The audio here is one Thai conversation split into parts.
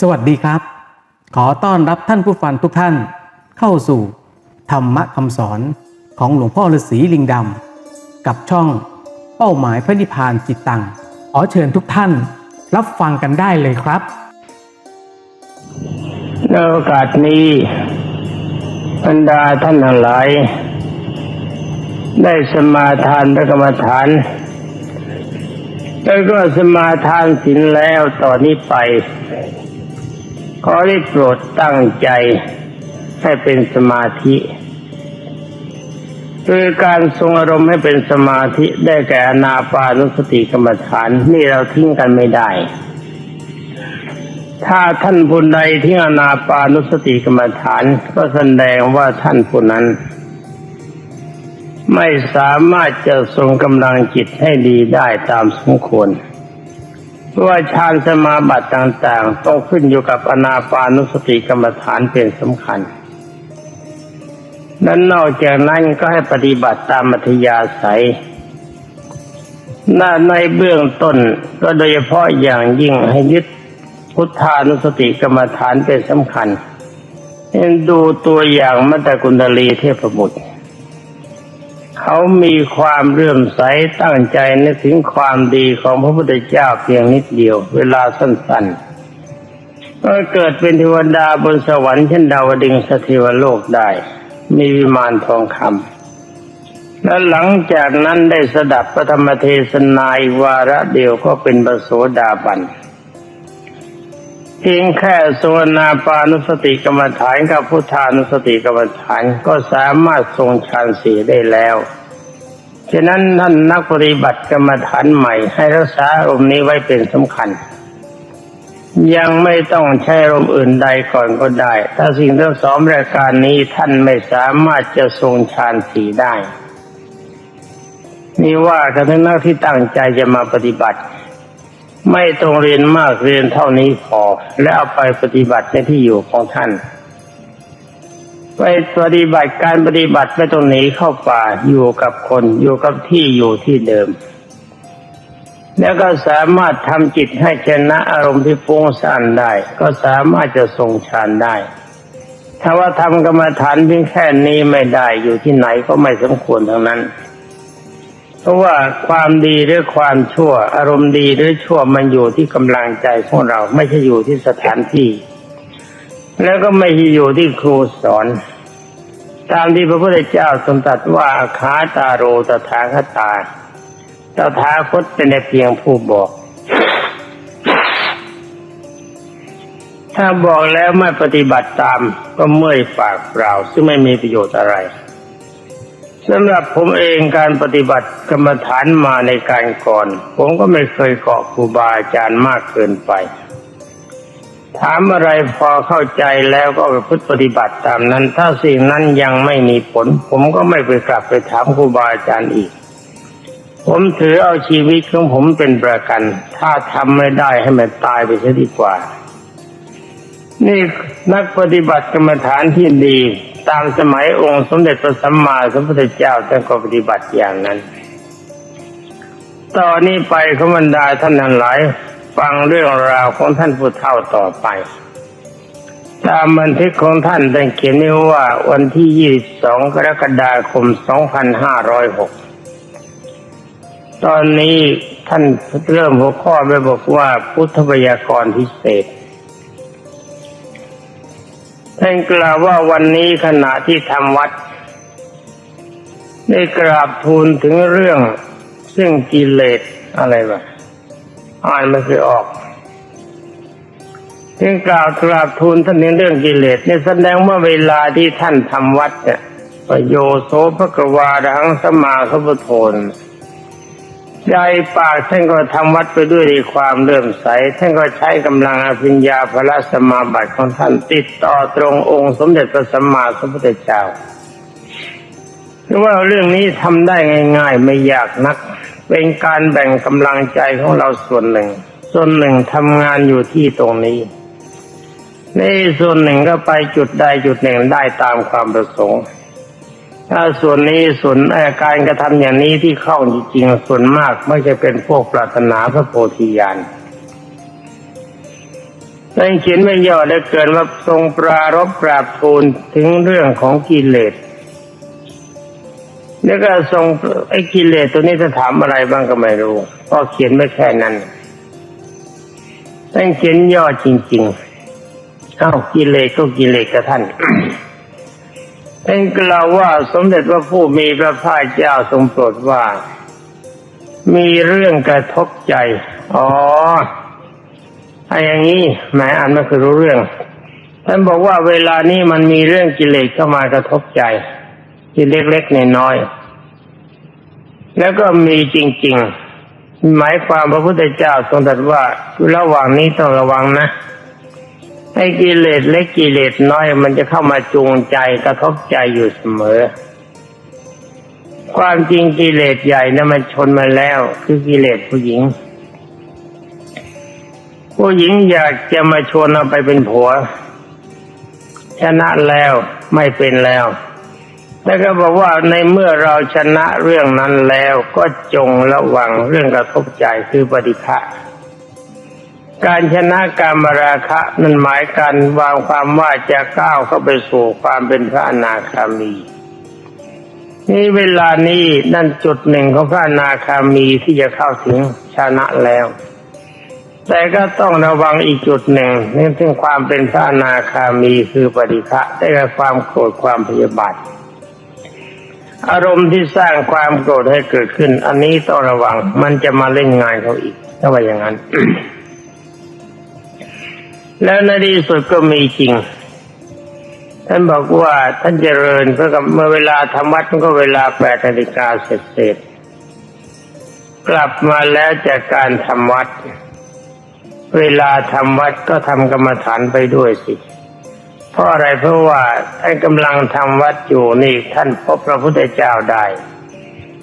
สวัสดีครับ ขอต้อนรับท่านผู้ฟังทุกท่าน เข้าสู่ธรรมะคำสอนของหลวงพ่อฤาษีลิงดำกับช่องเป้าหมายพระนิพพานจิตตังขอเชิญทุกท่านรับฟังกันได้เลยครับในโอกาสนี้บรรดาท่านทั้งหลาย ได้สมาทานพระกรรมฐาน แล้วก็สมาทานศีลแล้วต่อนนี้ไป ขอได้โปรดตั้งใจให้เป็นสมาธิคือการทรงอารมณ์ให้เป็นสมาธิได้แก่อนาปานุสติกรรมฐานนี่เราทิ้งกันไม่ได้ ถ้าท่านผู้ใดที่อนาปานุสติกรรมฐานก็แสดงว่าท่านผู้นั้น ไม่สามารถจะทรงกำลังจิตให้ดีได้ตามสมควร ว่าฌานสมาบัติต่างๆ ต้องขึ้นอยู่กับอนาปานุสติกรรมฐานเป็นสำคัญ นั้นนอกจากนั้นก็ให้ปฏิบัติตามมัธยาศัยหน้าในเบื้องต้นก็โดยเฉพาะอย่างยิ่งให้ยึดพุทธานุสติกรรมฐานเป็นสำคัญเห็นดูตัวอย่างมัตตกุณลีเทพบุตร เขามีความเรื่อมใสตั้งใจนึกถึงความดีของพระพุทธเจ้าเพียงนิดเดียว เวลาสั้นๆก็เกิดเป็นเทวดาบนสวรรค์เช่นดาวดึงสถิวโลกได้ มีวิมานทองคำและหลังจากนั้นได้สดับพระธรรมเทศนาอวาระเดียวก็เป็นปโสดาบัน เพียงแค่สวนาปานุสติกรรมฐานกับพุทธานุสติกรรมฐานก็สามารถทรงฌานสีได้แล้ว ฉะนั้นท่านนักปฏิบัติกรรมฐานใหม่ ให้รักษาอารมณ์นี้ไว้เป็นสำคัญ ยังไม่ต้องใช้อารมณ์อื่นใดก่อนก็ได้ ถ้าสิ่งทั้งสองรายการนี้ท่านไม่สามารถจะทรงฌานสีได้ นี่ว่ากันทั้งนักที่ตั้งใจจะมาปฏิบัติ ไม่ต้องเรียนมากเรียนเท่านี้พอ และเอาไปปฏิบัติในที่อยู่ของท่านไปปฏิบัติการปฏิบัติไม่ต้องหนีเข้าป่าอยู่กับคนอยู่กับที่อยู่ที่เดิม แล้วก็สามารถทำจิตให้ชนะอารมณ์ที่ฟุ้งซ่านได้ ก็สามารถจะทรงฌานได้ ถ้าว่าทำกรรมฐานเพียงแค่นี้ไม่ได้อยู่ที่ไหนก็ไม่สมควรทั้งนั้น เพราะว่าความดีหรือความชั่ว อารมณ์ดีหรือชั่วมันอยู่ที่กำลังใจของเราไม่ใช่อยู่ที่สถานที่ แล้วก็ไม่ใช่อยู่ที่ครูสอน ตามที่พระพุทธเจ้าทรงตรัสว่าขาตาโรตถาคตาตถาคตเป็นเพียงผู้บอกถ้าบอกแล้วไม่ปฏิบัติตามก็เมื่อยปากเปล่าซึ่งไม่มีประโยชน์อะไร สำหรับผมเองการปฏิบัติกรรมฐานมาในการก่อน ผมก็ไม่เคยเกาะครูบาอาจารย์มากเกินไป ถามอะไรพอเข้าใจแล้วก็ไปพฤติปฏิบัติตามนั้น ถ้าสิ่งนั้นยังไม่มีผล ผมก็ไม่ไปกลับไปถามครูบาอาจารย์อีก ผมถือเอาชีวิตของผมเป็นประกัน ถ้าทำไม่ได้ให้มันตายไปเสียดีกว่า นี่นักปฏิบัติกรรมฐานที่ดี ตามสมัยองค์สมเด็จพระสัมมาสัมพุทธเจ้าท่านก็ปฏิบัติอย่างนั้น ตอนนี้ไปขบันดาท่านทั้งหลาย ฟังเรื่องราวของท่านผู้เฒ่าต่อไป ตามบันทึกของท่านได้เขียนไว้ว่าวันที่ 22 กรกฎาคม 2506 ตอนนี้ท่านเริ่มหัวข้อไปบอกว่าพุทธพยากรณ์พิเศษ ท่านกล่าวว่าวันนี้ขณะที่ทำวัด ได้กราบทูลถึงเรื่องซึ่งกิเลสอะไรวะอ่านไม่เคยออกท่านกล่าวกราบทูลท่านในเรื่องกิเลสเนี่ยแสดงว่าเวลาที่ท่านทำวัดเนี่ยประโยโสภกวาดังสมมาขปโท นใจปากท่านก็ทำวัดไปด้วยในความเลื่อมใส ท่านก็ใช้กำลังอภิญญาพระสมาบัติของท่านติดต่อตรงองค์สมเด็จพระสัมมาสัมพุทธเจ้าเพราะว่าเรื่องนี้ทำได้ง่าย ๆ ไม่ยากนัก เป็นการแบ่งกำลังใจของเราส่วนหนึ่ง ส่วนหนึ่งทำงานอยู่ที่ตรงนี้ ในส่วนหนึ่งก็ไปจุดใดจุดหนึ่งได้ตามความประสงค์ ถ้าส่วนนี้ส่วนอาการกระทำอย่างนี้ที่เข้าจริงๆส่วนมากไม่จะเป็นพวกปรารถนาพระโพธิญาณท่านเขียนไม่ย่อได้เกินว่าทรงปรารบปราบทูลถึงเรื่องของกิเลสแล้วก็ทรงไอ้กิเลสตัวนี้จะถามอะไรบ้างก็ไม่รู้ก็เขียนไม่แค่นั้นท่านเขียนย่อจริง ๆ เอ้ากิเลสก็กิเลสกับท่าน ท่านกล่าวว่าสมเด็จพระผู้มีพระภาคเจ้าทรงโปรดว่า มีเรื่องกระทบใจ อ๋อไอ้อย่างนี้แหมอ่านไม่เคยรู้เรื่องท่านบอกว่าเวลานี้มันมีเรื่องกิเลสเข้ามากระทบใจที่เล็กๆน้อยๆแล้วก็มีจริง ๆ หมายความพระพุทธเจ้าทรงตรัสว่าระหว่างนี้ต้องระวังนะ ไอ้กิเลสเล็กกิเลสน้อย มันจะเข้ามาจูงใจกระทบใจอยู่เสมอ ความจริงกิเลสใหญ่นะมันชนมาแล้ว คือกิเลสผู้หญิง ผู้หญิงอยากจะมาชวนเราไปเป็นผัว ชนะแล้วไม่เป็นแล้วแล้วก็บอกว่าในเมื่อเราชนะเรื่องนั้นแล้วก็จงระวังเรื่องกระทบใจคือปฏิฆะ การชนะการมราคะนั่นหมายการวางความว่าจะก้าวเข้าไปสู่ความเป็นพระอนาคามี นี่เวลานี้นั่นจุดหนึ่งของพระอนาคามีที่จะเข้าถึงชนะแล้ว แต่ก็ต้องระวังอีกจุดหนึ่งนั่นถึงความเป็นพระอนาคามีคือปฏิฆะได้แก่ความโกรธความพยาบาทอารมณ์ที่สร้างความโกรธให้เกิดขึ้น อันนี้ต้องระวังมันจะมาเล่นงานเขาอีกถ้าว่าอย่างนั้น แล้วในที่สุดก็มีจริง ท่านบอกว่าท่านเจริญเพื่อกับเมื่อเวลาทำวัดมันก็เวลาแปดนาฬิกาเสร็จเสร็จกลับมาแล้วจากการทำวัด เวลาทำวัดก็ทำกรรมฐานไปด้วยสิเพราะอะไรเพราะว่าท่านกำลังทำวัดอยู่นี่ท่านพบพระพุทธเจ้าได้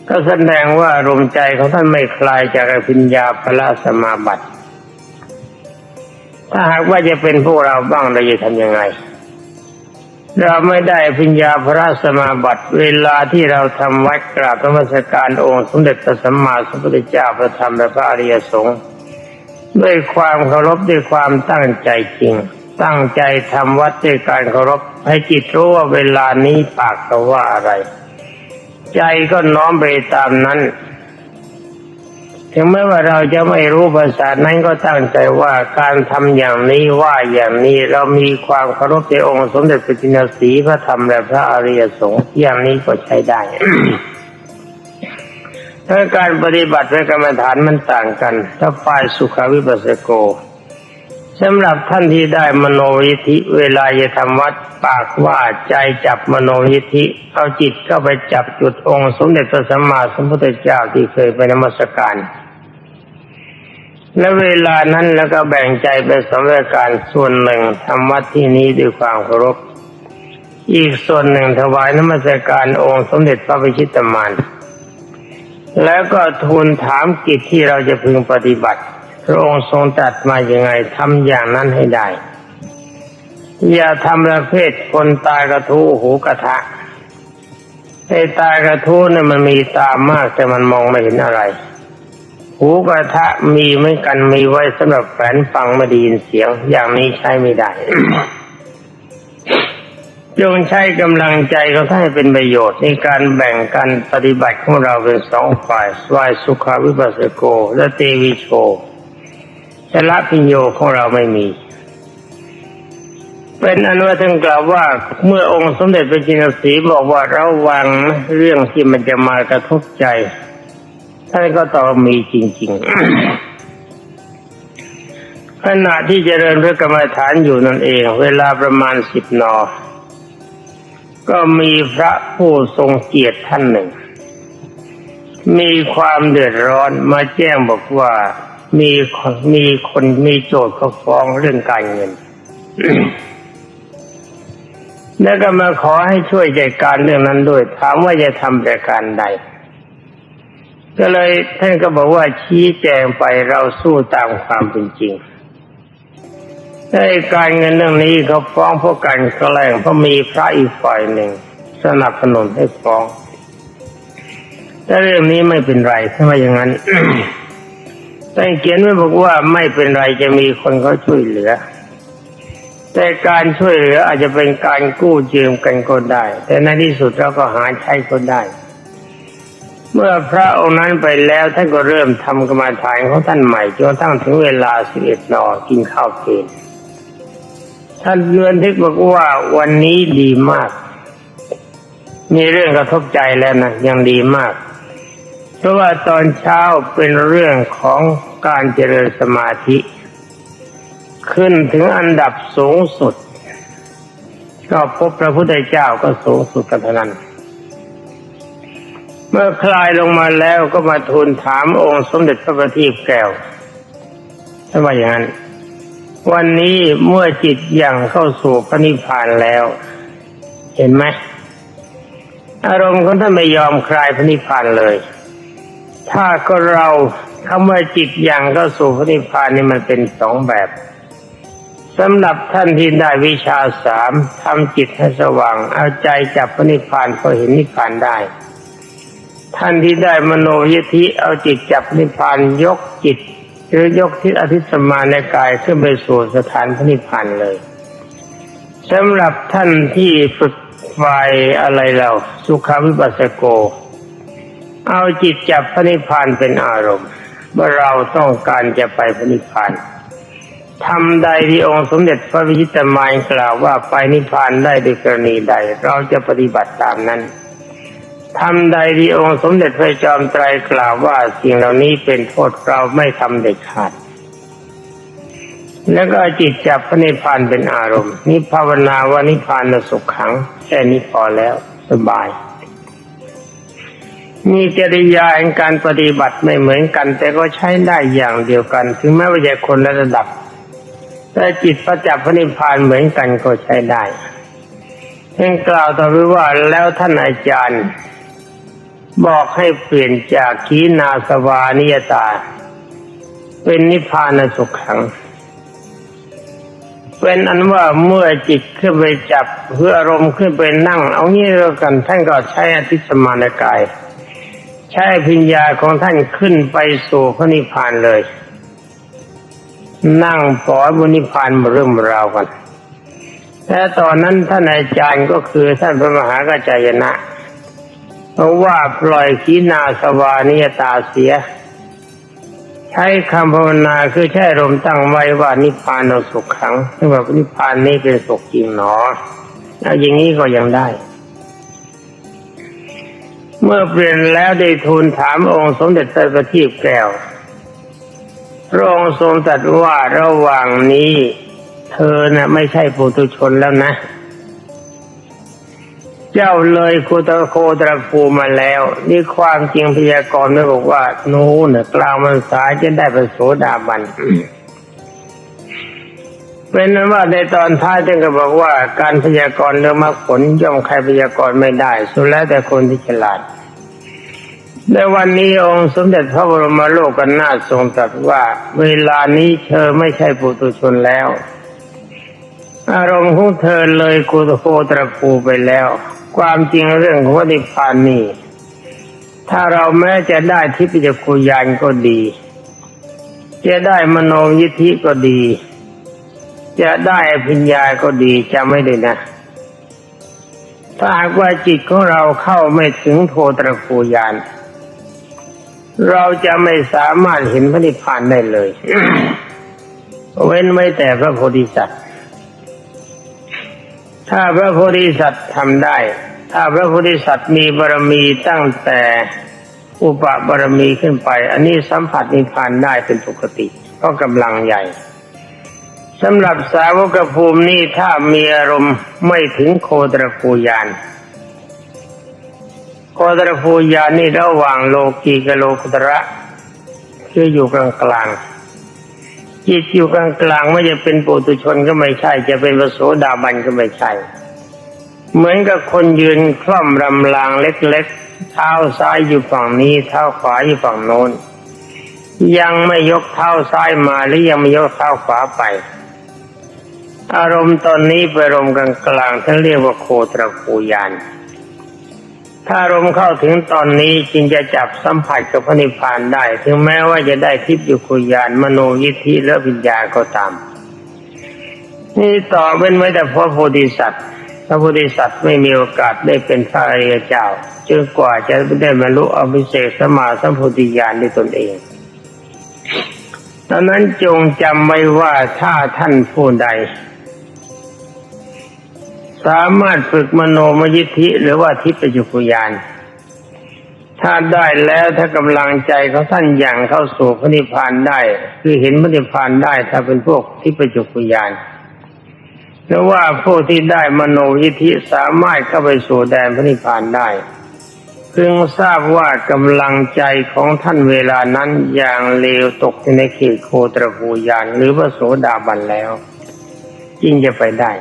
ก็แสดงว่าอารมณ์ใจของท่านไม่คลายจากอภิญญาพละสมาบัติ ถ้าหากว่าจะเป็นพวกเราบ้างเราจะทำยังไง เราไม่ได้อภิญญาพระสมาบัติ เวลาที่เราทำวัดกราบธรรมสการองค์สมเด็จพระสัมมาสัมพุทธเจ้าพระธรรมและพระอริยสงฆ์ด้วยความเคารพด้วยความตั้งใจจริง ตั้งใจทำวัดด้วยการเคารพให้จิตรู้ว่าเวลานี้ปากจะว่าอะไร ใจก็น้อมไปตามนั้น ถึงแม้ว่าเราจะไม่รู้ภาษานั้นก็ตั้งใจว่าการทำอย่างนี้ว่าอย่างนี้เรามีความเคารพในองค์สมเด็จพระจินสีพระธรรมและพระอริยสงฆ์อย่างนี้ก็ใช้ได้ถ้าการปฏิบัติในกรรมฐานมันต่างกัน ถ้าฝ่ายสุขวิปัสสโกสำหรับท่านที่ได้มโนยิธิเวลาจะทำวัดปากว่าใจจับมโนยิธิเอาจิตเข้าไปจับจุดองค์ สมเด็จพระสัมมาสัมพุทธเจ้าที่เคยไปนมัสการ และเวลานั้นแล้วก็แบ่งใจเป็นสองรายการส่วนหนึ่งทำวัดที่นี้ด้วยความเคารพ อีกส่วนหนึ่งถวายนมัสการองค์สมเด็จพระพิชิตมารแล้วก็ทูลถามกิจที่เราจะพึงปฏิบัติ พระองค์ทรงตรัสมาอย่างไงทำอย่างนั้นให้ได้ อย่าทำประเภทคนตายกระทู้หูกระทะไอ้ตายกระทู้เนี่ยมันมีตามากแต่มันมองไม่เห็นอะไร หูกระทะมีเหมือนกันมีไว้สำหรับแฝนฟังไม่ได้ยินเสียง อย่างนี้ใช้ไม่ได้จงใช้กำลังใจของท่านให้เป็นประโยชน์ในการแบ่งการปฏิบัติของเราเป็นสองฝ่ายฝ่ายสุขาวิปัสสโก และเตวิโชแต่ละพิญโยของเราไม่มี เป็นอนุวัตกล่าวว่าเมื่อองค์สมเด็จพระจินสีบอกว่าระวังเรื่องที่มันจะมากระทบใจ ท่านก็ตอบมีจริง ๆ ขณะที่เจริญพระกรรมฐานอยู่นั่นเอง เวลาประมาณสิบนอ ก็มีพระผู้ทรงเกียรติท่านหนึ่ง มีความเดือดร้อนมาแจ้งบอกว่ามีมีคนมีโจทย์เขาฟ้องเรื่องการเงิน แล้วก็มาขอให้ช่วยจัดการเรื่องนั้นด้วย ถามว่าจะทำประการใด ก็เลยท่านก็บอกว่าชี้แจงไปเราสู้ตามความเป็นจริงในการเงินเรื่องนี้เขาฟ้องเพราะการแกล้งเพราะมีพระอีกฝ่ายหนึ่ง สนับสนุนให้ฟ้องแต่เรื่องนี้ไม่เป็นไรถ้าว่าอย่างนั้นแต่เขียนไว้บอกว่าไม่เป็นไรจะมีคนเขาช่วยเหลือ แต่การช่วยเหลืออาจจะเป็นการกู้ยืมกันก็ได้ แต่ในที่สุดเราก็หาใช้ก็ได้ เมื่อพระองค์นั้นไปแล้วท่านก็เริ่มทำกรรมฐานของท่านใหม่จนกระทั่งถึงเวลาสิบเอ็ดนอกินข้าวเพลนท่านเรือนทิกบอกว่าวันนี้ดีมาก มีเรื่องกระทบใจแล้วนะยังดีมาก เพราะว่าตอนเช้าเป็นเรื่องของการเจริญสมาธิ ขึ้นถึงอันดับสูงสุดก็พบพระพุทธเจ้าก็สูงสุดกันเท่านั้น มื่อคลายลงมาแล้วก็มาทูลถามองค์สมเด็จพระบัณฑิตแก้วท่านว่าอย่างนั้น วันนี้เมื่อจิตยังเข้าสู่พระนิพพานแล้ว เห็นไหมอารมณ์ของท่านไม่ยอมคลายพระนิพพานเลย ถ้าก็เราคำว่าจิตยังเข้าสู่พระนิพพานนี่มันเป็นสองแบบสำหรับท่านที่ได้วิชาสามทำจิตให้สว่าง เอาใจจับพระนิพพานก็เห็นนิพพานได้ ท่านที่ได้มโนยิธิเอาจิตจับนิพพานยกจิตหรือยกทิศอธิสมานในกายขึ้นไปสู่สถานพระนิพพานเลยสำหรับท่านที่ฝึกไฟอะไรเราสุขวิปัสสโก เอาจิตจับพระนิพพานเป็นอารมณ์ว่าเราต้องการจะไปพระนิพพานทำใดที่องค์สมเด็จพระวิชิตมายกล่าวว่าไปนิพพานได้โดยกรณีใด เราจะปฏิบัติตามนั้น ทำใดที่องค์สมเด็จพระจอมไตรกล่าวว่าสิ่งเหล่านี้เป็นโทษเราไม่ทำเด็ดขาด แล้วก็จิตจับพระนิพพานเป็นอารมณ์ นิภาวนาว่านิพพานสุขขังแค่นี้พอแล้วสบาย มีจริยาแห่งการปฏิบัติไม่เหมือนกัน แต่ก็ใช้ได้อย่างเดียวกัน ถึงแม้ว่าจะคนละระดับ แต่จิตประจับพระนิพพานเหมือนกันก็ใช้ได้เพ่งกล่าวต่อไปว่าแล้วท่านอาจารย์ บอกให้เปลี่ยนจากขีนาสวานิยตา เป็นนิพพานสุขขัง เป็นอันว่าเมื่อจิตขึ้นไปจับเพื่ออารมณ์ขึ้นไปนั่ง เอางี้แล้วกันท่านก็ใช้อธิสมานกาย ใช้พิญญาของท่านขึ้นไปสู่พระนิพพานเลย นั่งปล่อยบนนิพพานมาเริ่มราวกันแต่ตอนนั้นท่านอาจารย์ก็คือท่านพระมหากัจจายนะ เพราะว่าปล่อยขีนาสวานิยตาเสีย ใช้คำภาวนาคือใช้ลมตั้งไว้ว่านิพพานเราสุขขังซึ่งแบบนิพพานนี้เป็นสุขจริงหนอเอาอย่างนี้ก็ยังได้ เมื่อเปลี่ยนแล้วได้ทูลถามองค์สมเด็จพระประทีปแก้วพระองค์ทรงตรัสว่าระหว่างนี้ เธอน่ะไม่ใช่ปุถุชนแล้วนะ เจ้าเลยโคตโคตรภูมาแล้วนี่ความจริงพยากรณ์ไม่บอกว่าโน้นกลางมันสายจะได้เป็นโสดาบันเป็นนั้นว่าในตอนท้ายท่านก็บอกว่า การพยากรณ์เรื่องมรรคผลย่อมใครพยากรณ์ไม่ได้ สุดแล้วแต่คนที่ฉลาดในวันนี้องค์สมเด็จพระบรมโลกนาทรงตรัสว่า เวลานี้เธอไม่ใช่ปุถุชนแล้ว อารมณ์ของเธอเลยกุโคตรภูไปแล้ว ความจริงเรื่องของนิพพานนี่ถ้าเราแม้จะได้ทิพยคุยานก็ดี จะได้มโนยิทธิก็ดี จะได้อภิญญาก็ดีจะไม่ได้นะ ถ้าหากว่าจิตของเราเข้าไม่ถึงโทตรภูยาน เราจะไม่สามารถเห็นพระนิพพานได้เลย เว้นไว้แต่พระโพธิสัตว์ ถ้าพระโพธิสัตว์ทำได้ ถ้าพระโพธิสัตว์มีบารมีตั้งแต่อุปบารมีขึ้นไป อันนี้สัมผัสนิพพานได้เป็นปกติก็กำลังใหญ่สำหรับสาวกภูมินี้ถ้ามีอารมณ์ไม่ถึงโคตรภูยานโคตรภูยานนี่ระหว่างโลกีกับโลกุตระคืออยู่กลางกลางจิตอยู่กลางกลางไม่จะเป็นปุถุชนก็ไม่ใช่ จะเป็นวโสดาบันก็ไม่ใช่ เหมือนกับคนยืนคล่อมรำรางเล็กๆ เท้าซ้ายอยู่ฝั่งนี้ เท้าขวาอยู่ฝั่งโน้น ยังไม่ยกเท้าซ้ายมาหรือยังไม่ยกเท้าขวาไป อารมณ์ตอนนี้เป็นอารมณ์กลางกลางๆท่านเรียกว่าโคตรภูยานถ้าอารมณ์เข้าถึงตอนนี้จึงจะจับสัมผัสกับพระนิพพานได้ ถึงแม้ว่าจะได้ทิพย์อยู่คุยานมโนยิทธิและวิญญาณก็ตาม นี่ต่อเป็นไว้แต่พระโพธิสัตว์ พระโพธิสัตว์ไม่มีโอกาสได้เป็นพระอริยเจ้าจนกว่าจะได้บรรลุอภิเศษสมาสัมโพธิญาณด้วยตนเองดังนั้นจงจำไว้ว่าถ้าท่านผู้ใด สามารถฝึกมโนมยิทธิหรือว่าทิพยจุกุยานถ้าได้แล้วถ้ากำลังใจเขาท่านอย่างเข้าสู่พระนิพพานได้ คือเห็นพระนิพพานได้ถ้าเป็นพวกทิพยจุกุยาน หรือว่าพวกที่ได้มโนยิธิสามารถเข้าไปสู่แดนพระนิพพานได้เพิ่งทราบว่ากำลังใจของท่านเวลานั้นอย่างเลวตกในเขตโคตรภูยานหรือว่าโสดาบันแล้วยิ่งจะไปได้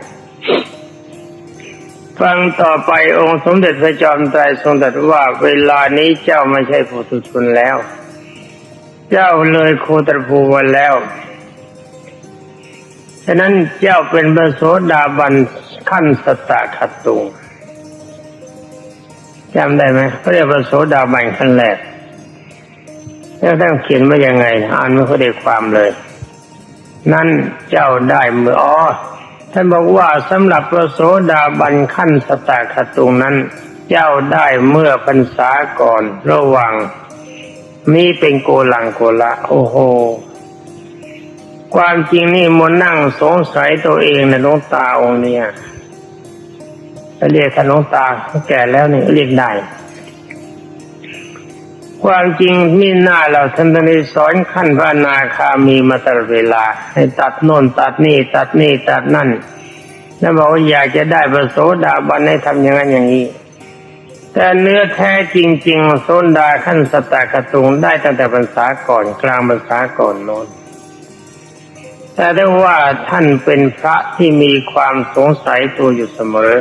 ฟังต่อไปองค์สมเด็จพระจอมไตรทรงตรัสว่าเวลานี้เจ้าไม่ใช่ผู้ทุชนแล้ว เจ้าเลยโคตรภูวันแล้ว ฉะนั้นเจ้าเป็นพระโสดาบันขั้นสตะขัดตุงจำได้ไหมเขาเรียกพระโสดาบันขั้นแรกแล้วท่านเขียนว่ายังไง อ่านไม่ค่อยได้ความเลย นั่นเจ้าได้เมื่ออ๋อท่านบอกว่าสำหรับพระโสดาบันขั้นสตาคตุงนั้น เจ้าได้เมื่อพรรษาก่อนระหว่างนี่เป็นโกลังโกละ โอ้โห ความจริงนี่มนนั่งสงสัยตัวเองนะหลวงตาองค์เนี่ยจะเรียกท่านหลวงตาแก่แล้วนี่เรียกได้ ความจริงนี่หน้าเราท่านได้สอนขั้นพระนาคามีมาตลอดเวลา ให้ตัดโน่นตัดนี่ ตัดนี่ตัดนั่น แล้วบอกว่าอยากจะได้ประโสดาบันให้ทำอย่างนั้นอย่างนี้ แต่เนื้อแท้จริง ๆ โซนดาขั้นสตากตุงได้ตั้งแต่ภาษาก่อนกลางภาษาก่อนโน้น แต่ได้ว่าท่านเป็นพระที่มีความสงสัยตัวอยู่เสมอ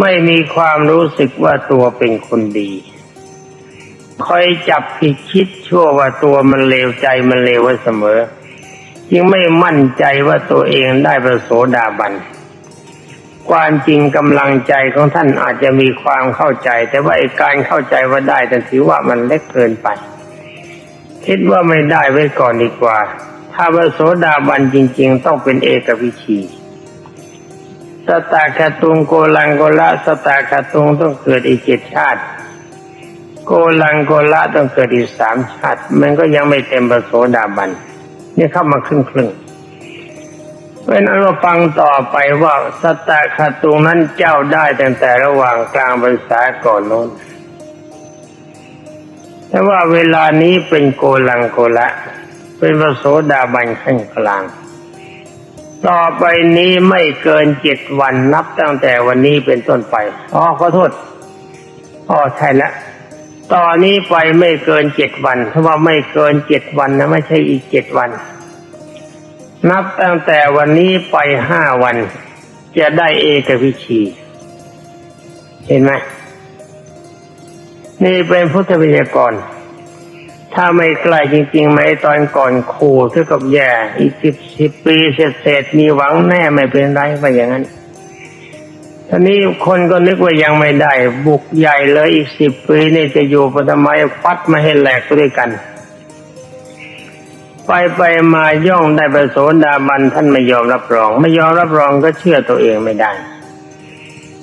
ไม่มีความรู้สึกว่าตัวเป็นคนดี คอยจับผิดคิดชั่วว่าตัวมันเลวใจมันเลวไว้เสมอ จึงไม่มั่นใจว่าตัวเองได้ประโสดาบันความจริงกำลังใจของท่านอาจจะมีความเข้าใจ แต่ว่าไอ้การเข้าใจว่าได้แต่ถือว่ามันเล็กเกินไป คิดว่าไม่ได้ไว้ก่อนดีกว่า ถ้าประโสดาบันจริง ๆ ต้องเป็นเอกวิชีสตาคาตุงโกลังโกละสตาคาตุงต้องเกิดอีกเจ็ดชาติ โกลังโกละต้องเกิดอีกสามชาติ มันก็ยังไม่เต็มประโสดาบันนี่เข้ามาครึ่งครึ่งๆเพราะนั้นเราฟังต่อไปว่าสตาคาตุงนั้นเจ้าได้ตั้งแต่ระหว่างกลางภาษาก่อนโน้นแต่ว่าเวลานี้เป็นโกลังโกละ เป็นพระโสดาบันขั้นกลาง ต่อไปนี้ไม่เกินเจ็ดวันนับตั้งแต่วันนี้เป็นต้นไปอ๋อขอโทษอ๋อใช่แล้วตอนนี้ไปไม่เกินเจ็ดวันเพราะว่าไม่เกินเจ็ดวันนะไม่ใช่อีกเจ็ดวัน นับตั้งแต่วันนี้ไปห้าวัน จะได้เอกวิชี เห็นไหมนี่เป็นพุทธวิทยากร ถ้าไม่ใกล้จริงๆไหมตอนก่อนขู่เท่ากับแย่อีกสิบสิบปีเศษๆมีหวังแน่ไม่เป็นไรไปอย่างนั้นทีนี้คนก็นึกว่ายังไม่ได้ บุกใหญ่เลยอีกสิบปีนี่จะอยู่ปทำไมฟัดมาให้แหลกด้วยกัน ไปไปมาย่องได้ประโสดาบันท่านไม่ยอมรับรอง ไม่ยอมรับรองก็เชื่อตัวเองไม่ได้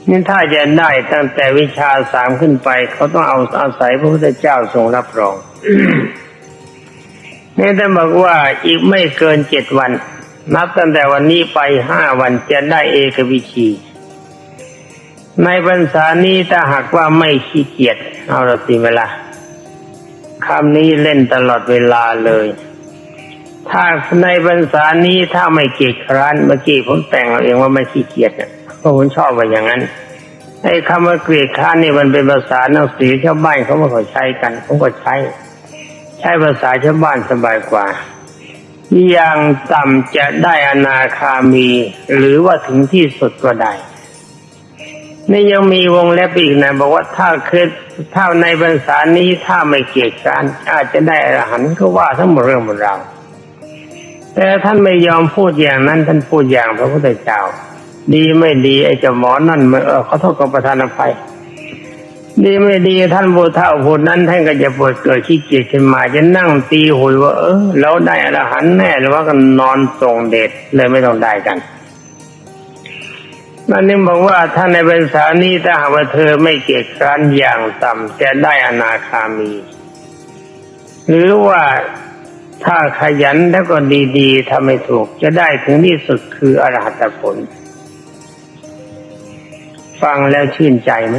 นี่ถ้าจะได้ตั้งแต่วิชาสามขึ้นไป เขาต้องเอาอาศัยพระพุทธเจ้าทรงรับรองนี่ท่านบอกว่าอีกไม่เกินเจ็ดวัน นับตั้งแต่วันนี้ไปห้าวันจะได้เอกวิชี ในพรรษานี้ถ้าหากว่าไม่ขี้เกียจเอาละสิเวลาคำนี้เล่นตลอดเวลาเลย ถ้าในพรรษานี้ถ้าไม่เกียจคร้านเมื่อกี้ผมแต่งเอาเองว่าไม่ขี้เกียจเนี่ย พราะผมชอบว่าอย่างนั้นไอ้คำว่าเกลียดค้านนี่มันเป็นภาษาหนังสือชาวบ้านเขาไม่ค่อยใช้กันผมก็ใช้ ใช้ภาษาชาวบ้านสบายกว่าอย่างต่ำจะได้อนาคามี หรือว่าถึงที่สุดก็ได้นี่ยังมีวงเล็บอีกนะบอกว่าถ้าคือถ้าในภาษานี้ถ้าไม่เกียจการอาจจะได้อรหันต์ก็ว่าทั้งหมดเรื่องหมดราวแต่ท่านไม่ยอมพูดอย่างนั้นท่านพูดอย่างพระพุทธเจ้า ดีไม่ดีไอ้เจ้าหมอนั่นเออเขาโทษกับประธานอภัยดีไม่ดีท่านผู้เฒ่าผู้นั้นท่านก็จะปวดเกิดขี้เกียจขึ้นมาจะนั่งตีหุยว่า เออเราได้อรหันแน่หรือว่ากันนอนส่งเดชเลยไม่ต้องได้กันนั่นนี่บอกว่าท่านในเป็นสานี้ถ้าหากว่าเธอไม่เกียจคร้านอย่างต่ำจะได้อนาคามี หรือว่าถ้าขยันแล้วก็ดีๆทำให้ถูกจะได้ถึงที่สุดคืออรหัตผล ฟังแล้วชื่นใจไหม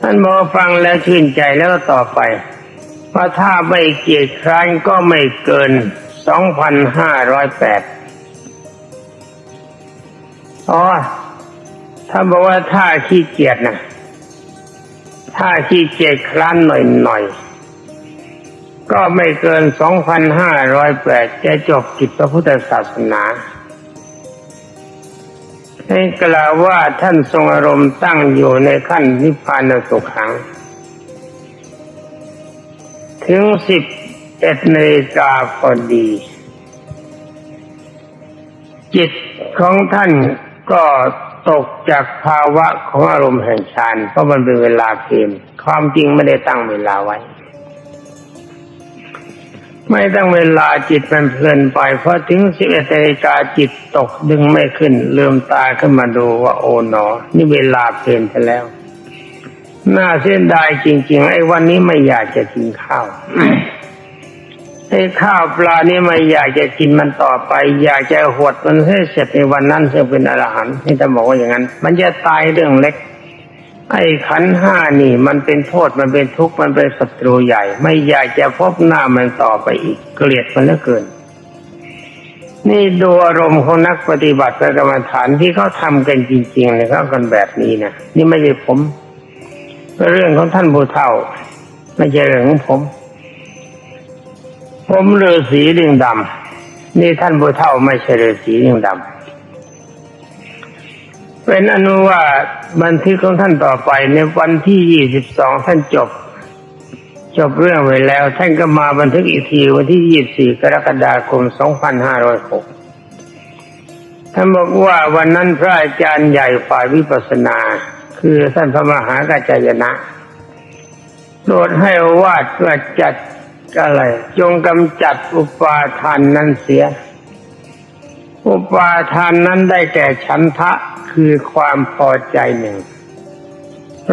ท่านบอกฟังแล้วชื่นใจแล้วก็ต่อไปว่าถ้าไม่เกียจคร้านก็ไม่เกินสองพันห้าร้อยแปดอ๋อท่านบอกว่าถ้าขี้เกียจนะถ้าขี้เกียจคร้านหน่อยหน่อยก็ไม่เกินสองพันห้าร้อยแปดจะจบกิจพระพุทธศาสนา ให้กล่าวว่าท่านทรงอารมณ์ตั้งอยู่ในขั้นนิพพานสุขขัง ถึงสิบเอ็ดนาฬิกาพอดี จิตของท่านก็ตกจากภาวะของอารมณ์แห่งฌานเพราะมันเป็นเวลาเกมความจริงไม่ได้ตั้งเวลาไว้ ไม่ตั้งเวลาจิตมันเพลินไปพอถึงสิบเอ็ดนาฬิกาจิตตกดึงไม่ขึ้นเลื่อมตาขึ้นมาดูว่าโอ๋หนอ นี่เวลาเพลินไปแล้ว น่าเสียดายจริง ๆ ไอ้วันนี้ไม่อยากจะกินข้าวไอ้ข้าวปลานี่ไม่อยากจะกินมันต่อไป อยากจะหดมันให้เสร็จในวันนั้นจะเป็นอรหันต์นี่จะบอกว่าอย่างนั้น มันจะตายเรื่องเล็ก ไอ้ขันห้านี่ มันเป็นโทษมันเป็นทุกข์มันเป็นศัตรูใหญ่ ไม่อยากจะพบหน้ามันต่อไปอีกเกลียดมันเหลือเกิน นี่ดูอารมณ์ของนักปฏิบัติกรรมฐานที่เขาทำกันจริงๆเลยเขากันแบบนี้นะนี่ไม่ใช่ผมเรื่องของท่านบูเท่า ไม่ใช่เรื่องของผม ผมฤาษีลิงดำนี่ท่านบูเท่าไม่ใช่ฤาษีลิงดำ เป็นอนุว่าบันทึกของท่านต่อไปในวันที่ยี่สิบสองท่านจบ จบเรื่องไว้แล้ว ท่านก็มาบันทึกอีกทีวันที่ยี่สี่กรกฎาคมสองพันห้าร้อยหกท่านบอกว่าวันนั้นพระอาจารย์ใหญ่ฝ่ายวิปัสสนา คือท่านพระมหากัจจายนะโปรดให้วาดเพื่อจัดอะไร จงกำจัดอุปาทานนั้นเสีย อุปาทานนั้นได้แก่ฉันทะ คือความพอใจหนึ่ง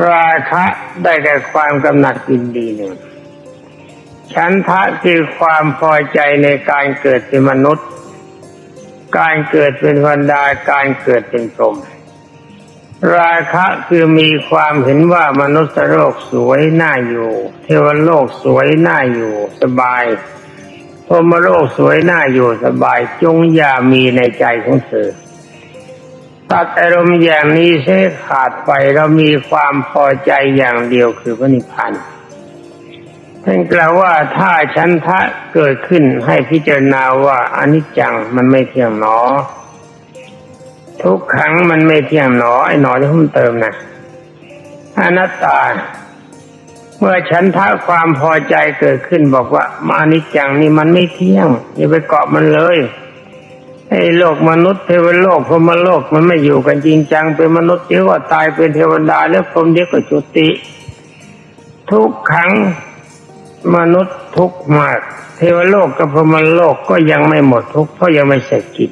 ราคะได้แก่ความกำหนัดยินดีหนึ่งฉันทะคือความพอใจในการเกิดเป็นมนุษย์ การเกิดเป็นวันดาการเกิดเป็นพรหมราคะคือมีความเห็นว่ามนุษย์โลกสวยน่าอยู่ เทวโลกสวยน่าอยู่สบายพรหมโลกสวยน่าอยู่สบายจงอย่ามีในใจของเธอ ตัดอารมณ์อย่างนี้เสียขาดไปเรามีความพอใจอย่างเดียวคือพระนิพพานท่านกล่าวว่าถ้าฉันทะเกิดขึ้นให้พิจารณาว่าอนิจจังมันไม่เที่ยงหนอ ทุกครั้งมันไม่เที่ยงหนอไอ้หนอที่เพิ่มเติมนะอนัตตา เมื่อฉันทะความพอใจเกิดขึ้นบอกว่ามานิจจังนี่มันไม่เที่ยงอย่าไปเกาะมันเลย ไอ้โลกมนุษย์เทวโลกพรมโลกมันไม่อยู่กันจริงจัง เป็นมนุษย์เดี๋ยวก็ตายเป็นเทวดาแล้วพรมเดี๋ยวก็จุติ ทุกครั้งมนุษย์ทุกมาก เทวโลกกับพรมโลกก็ยังไม่หมดทุกเพราะยังไม่เสร็จกิจ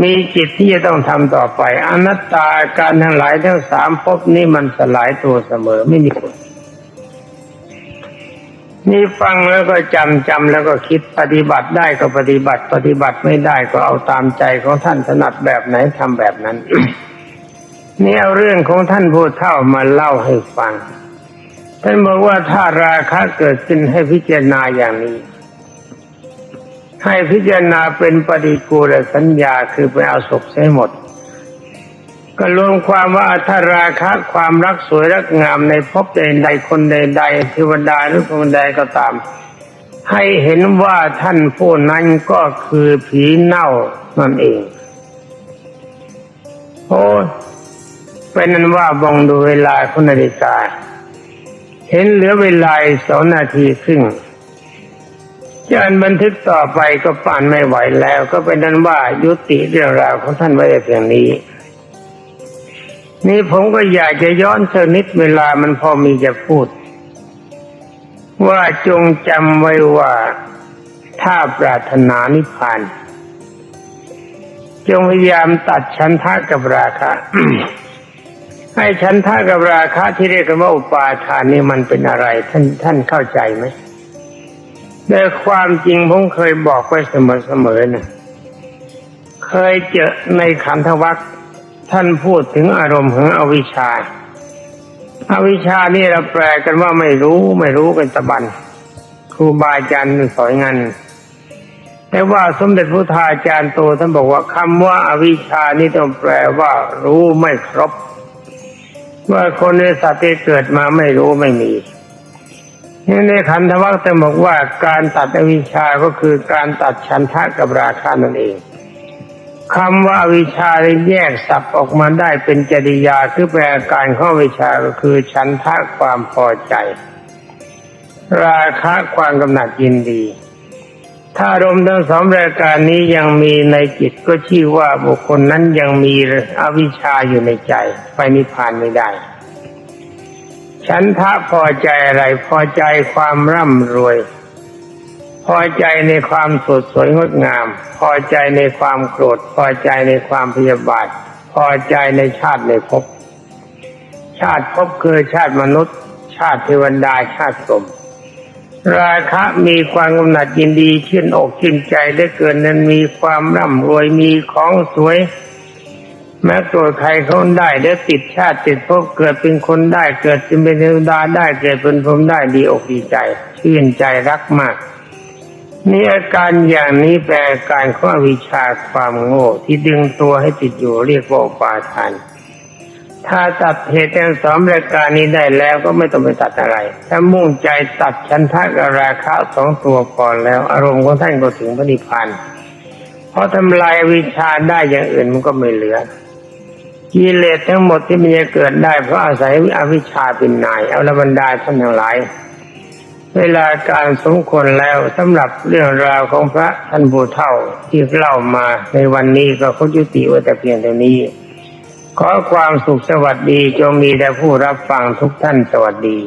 มีจิตที่จะต้องทำต่อไป อนัตตาการทั้งหลายทั้งสามภพนี้มันสลายตัวเสมอไม่มีผล นี่ฟังแล้วก็จำจำแล้วก็คิดปฏิบัติได้ก็ปฏิบัติ ปฏิบัติไม่ได้ก็เอาตามใจของท่านถนัดแบบไหนทำแบบนั้นนี่เอาเรื่องของท่านผู้เฒ่ามาเล่าให้ฟัง ท่านบอกว่าถ้าราคะเกิดขึ้นให้พิจารณาอย่างนี้ ให้พิจารณาเป็นปฏิกูลสัญญาคือไปเอาศพใช้หมด ก็รวมความว่าถ้าราคะความรักสวยรักงามในภพใดใดคนใดใดเทวดาหรือคนใดก็ตาม ให้เห็นว่าท่านผู้นั้นก็คือผีเน่านั่นเองโอ้เป็นนั้นว่าบองดูเวลาคุณนาฬิกา เห็นเหลือเวลาสองนาทีครึ่งจานบันทึกต่อไปก็ป่านไม่ไหวแล้ว ก็เป็นนั้นว่ายุติเรื่องราวของท่านไว้เพียงนี้ นี่ผมก็อยากจะย้อนสักนิดเวลามันพอมีจะพูด ว่าจงจำไว้ว่าถ้าปรารถนานิพพาน จงพยายามตัดฉันทะกับราคะ ให้ฉันทะกับราคะที่เรียกกันว่าอุปาทานนี่มันเป็นอะไร ท่านท่านเข้าใจไหมแต่ความจริงผมเคยบอกไว้เสมอๆนะเคยเจอในขันธวัค ท่านพูดถึงอารมณ์ของอวิชชาอวิชชานี่เราแปลกันว่าไม่รู้ไม่รู้เป็นตะบันครูบาอาจารย์สอนงานแต่ว่าสมเด็จพระทาจารย์โตท่านบอกว่าคำว่าอาวิชชานี่ต้องแปลว่ารู้ไม่ครบ ว่าคนในสัตว์ที่เกิดมาไม่รู้ไม่มีนี่ในขันธวัคแต่บอกว่าการตัดอวิชชาก็คือการตัดชันทะกับราคะนั่นเอง คำว่าอวิชชาได้แยกสับออกมาได้เป็นจริยาคือแปลาการของอวิชาก็คือชันทะความพอใจ ราคะความกำหนัดยินดี ถ้ารมทั้งสองรายการนี้ยังมีในจิตก็ชื่อว่าบุคคลนั้นยังมีอวิชชาอยู่ในใจ ไปนิพพานไม่ได้ ฉันทะพอใจอะไรพอใจความร่ำรวย พอใจในความสดสวยงดงาม พอใจในความโกรธ พอใจในความพยาบาท พอใจในชาติในภพ ชาติภพคือชาติมนุษย์ ชาติเทวดาชาติสมราคะมีความกำหนัดยินดีชื่นอกชื่นใจได้เกินนั้นมีความร่ำรวยมีของสวย แม้ตัวใครเขาได้ได้ติดชาติติดภพเกิดเป็นคนได้เกิดเป็นเทวดาได้เกิดเป็นพรหมได้ดีอกดีใจ ชื่นใจรักมาก นี่อาการอย่างนี้แปลการของอวิชาความโง่ที่ดึงตัวให้ติดอยู่เรียกว่าปาทาน ถ้าตัดเหตุทั้งสองรายการนี้ได้แล้วก็ไม่ต้องไปตัดอะไร ถ้ามุ่งใจตัดชันทะกับราคะสองตัวก่อนแล้ว อารมณ์ของท่านก็ถึงพระนิพพานเพราะทำลายวิชาได้อย่างอื่นมันก็ไม่เหลือกิเลสทั้งหมดที่มันจะเกิดได้เพราะอาศัยอวิชชาเป็นนาย เอาละบรรดาท่านทั้งหลาย เวลาการสมควรแล้วสำหรับเรื่องราวของพระท่านบูเท่าที่เล่ามาในวันนี้ก็ขอยุติไว้แต่เพียงเท่านี้ ขอความสุขสวัสดีจงมีแด่ผู้รับฟังทุกท่านสวัสดี